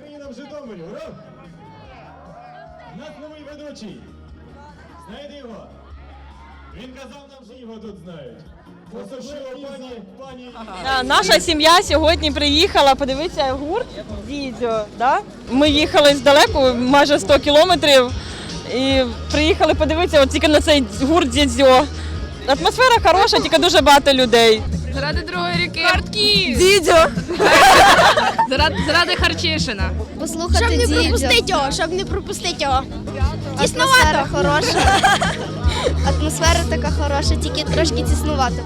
Україна в Житомирі, ура! У нас новий ведучий. Знаєте його? Він казав нам, що його тут знають. Особливо пані, пані. А, Наша сім'я сьогодні приїхала подивитися гурт Дідзьо. Да? Ми їхали здалеку, майже 100 кілометрів, і приїхали подивитися от тільки на цей гурт Дідзьо. Атмосфера хороша, тільки дуже багато людей. Заради другої ріки. Картки! Дідьо. Заради, заради Харчишина. Послухати Щоб не пропустити його, щоб не пропустити його. Атмосфера хороша. Атмосфера така хороша, тільки трошки тіснувато.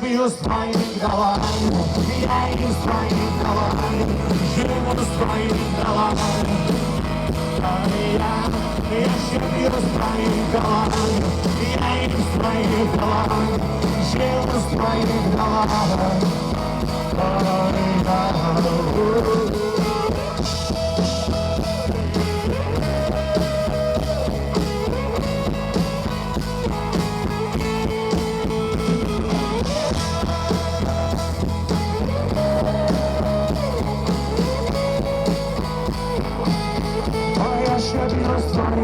Be used by the line? Yeah, used by the line. You was by the line. Yeah, I should be used by the line. Yeah, used by the line. You was by the line. Oh,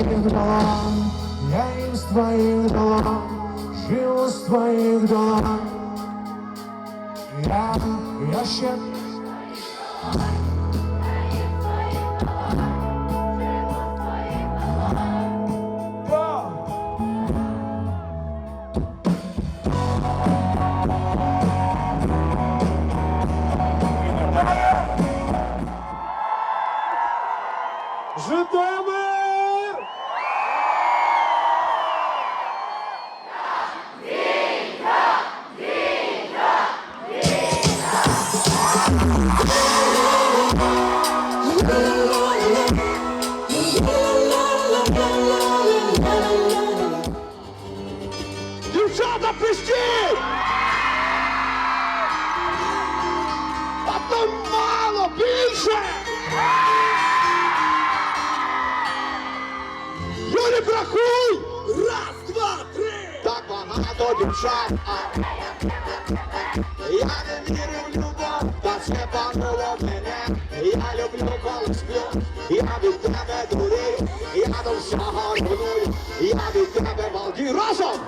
щедря з твоїх долон, я із твоїх долон, живу з твоїх долон. Я, я ще Житомир! Дівчата, пишіть! А то мало більше! Юлік, рахуй! Раз, два, три! Я не вірю в це пануло мене. Я люблю, коли сплю, я від тебе дурію, я до всього ревную, я від тебе балдію разом!